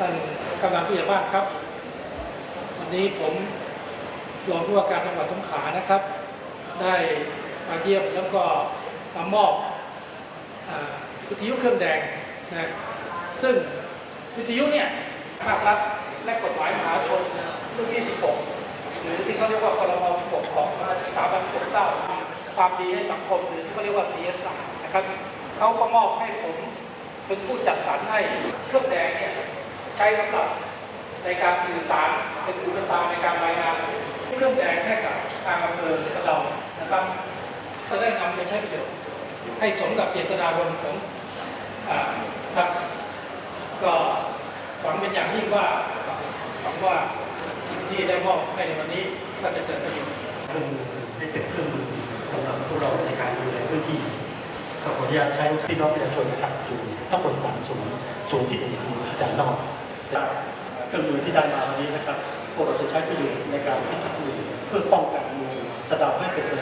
ท่านกำลังผู้ใหญ่บ้านครับ วันนี้ผมรองผู้ว่าการจังหวัดสงขลานะครับ ได้มาเยี่ยมแล้วก็มามอบอวิทยุเครื่องแดงนะซึ่งวิทยุเนี่ยภาครัฐและกฎหมายมหาชนรุ่นที่ 16 หรือที่เขาเรียกว่าพรบ16 ของสถาบันปกเกล้าความดีให้สังคมหรือที่เขาเรียกว่า CSR นะครับเขาก็มอบให้ผมเป็นผู้จัดสรรให้ ช้สำหรับในการสื่อสารเป็นอุปสรรคในการรายงานเครื่องแดงให้กับทางอำเภอกระเดานะครับจะได้นำไปใช้ประโยชน์ให้สมกับเจตนารมณ์ของอ่าครับก็หวังเป็นอย่างยิ่งว่าหวังว่าสิ่งที่ได้มอบให้ในวันนี้ก็จะเกิดประโยชน์เครื่องมือได้เป็นเครื่องมือสำหรับพวกเราในการดูแลพื้นที่ขออนุญาตใช้พี่น้องประชาชนนะครับอยู่ทั้งหมดสามศูนย์ศูนย์ที่หนึ่งคือด่านนอก เครื่องมือที่ได้มาวันนี้นะครับพวกเราจะใช้ประโยชน์ในการพิทักษ์มือเพื่อป้องกันมือสะเดาให้เป็นตัว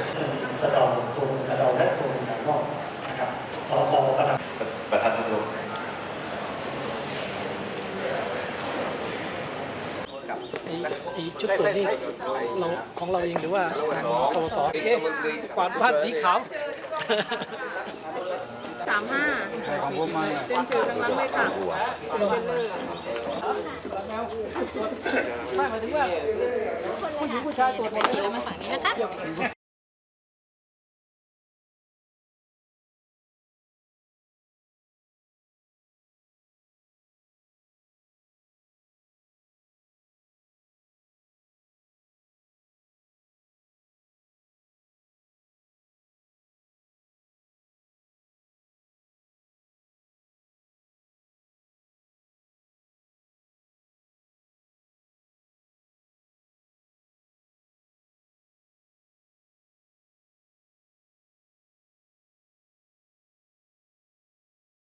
สะเดาตัวมือสะเดาและตัวมือด่านนอกนะครับสพประดับประธานชมรมไอ้ไอ้ชุดตรวจนี่เราของเราเองหรือว่าทางกวสโอเคกวาดบ้านสีขาว สามห้าเป็นชื่อทั้งนั้นเลยค่ะไม่หมายถึงว่าผู้หญิงผู้ชายตรวจหมดทีแล้วมาฝั่งนี้นะคะ